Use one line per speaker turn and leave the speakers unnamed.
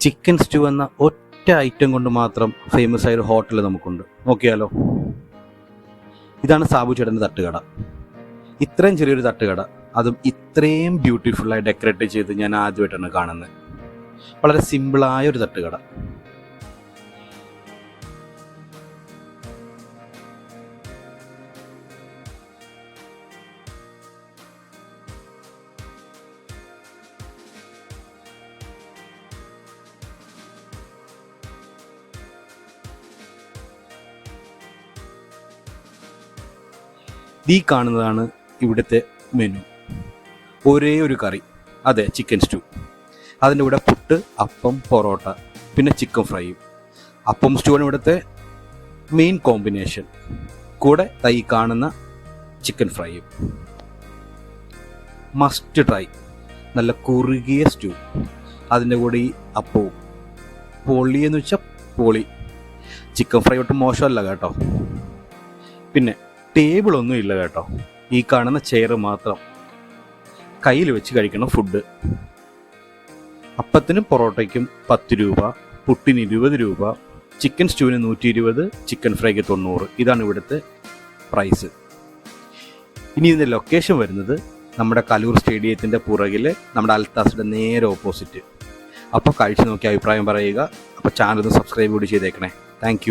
Chicken stew എന്ന ഒറ്റ item കൊണ്ട് മാത്രം ഫേമസ് ആയ ഒരു ഹോട്ടൽ നമുക്കുണ്ട്. നോക്കിയാലോ? ഇതാണ് സാബു ചേട്ടന്റെ തട്ടുകട. ഇത്രയും ചെറിയൊരു തട്ടുകട. അതും ഇത്രയും ബ്യൂട്ടിഫുള്ളായി ഡെക്കറേറ്റ് ചെയ്ത് ഞാൻ ആദ്യമായിട്ടാണ് കാണുന്നത്. വളരെ സിമ്പിളായ ഒരു തട്ടുകട. ഈ കാണുന്നതാണ് ഇവിടുത്തെ മെനു ഒരേ ഒരു കറി. അതെ ചിക്കൻ സ്റ്റൂ അതിന്റെ കൂടെ പുട്ട് അപ്പം പൊറോട്ട പിന്നെ ചിക്കൻ ഫ്രൈയും അപ്പം സ്റ്റൂവാണ് ഇവിടുത്തെ മെയിൻ കോമ്പിനേഷൻ കൂടെ തൈ കാണുന്ന ചിക്കൻ ഫ്രൈയും മസ്റ്റ് ട്രൈ നല്ല കുറുകിയ സ്റ്റൂ അതിന്റെ കൂടെ ഈ അപ്പവും. പൊളി എന്ന് വെച്ചാൽ പൊളി. ചിക്കൻ ഫ്രൈ ഒട്ടും മോശമല്ല കേട്ടോ. പിന്നെ ടേബിൾ ഒന്നും ഇല്ല കേട്ടോ. ഈ കാണുന്ന ചെയർ മാത്രം. കയ്യിൽ വെച്ച് കഴിക്കണം ഫുഡ് അപ്പത്തിനും പൊറോട്ടയ്ക്കും പത്ത് രൂപ പുട്ടിന് ഇരുപത് രൂപ ചിക്കൻ സ്റ്റൂവിന് നൂറ്റി ഇരുപത് ചിക്കൻ ഫ്രൈക്ക് തൊണ്ണൂറ്. ഇതാണ് ഇവിടുത്തെ പ്രൈസ് ഇനി ഇതിന്റെ ലൊക്കേഷൻ വരുന്നത് നമ്മുടെ കലൂർ സ്റ്റേഡിയത്തിന്റെ പുറകിൽ നമ്മുടെ അൽത്താസിന്റെ നേരെ ഓപ്പോസിറ്റ് അപ്പോൾ കഴിച്ചു നോക്കി അഭിപ്രായം പറയുക. അപ്പോൾ ചാനൽ സബ്സ്ക്രൈബ് കൂടി ചെയ്തേക്കണേ. താങ്ക്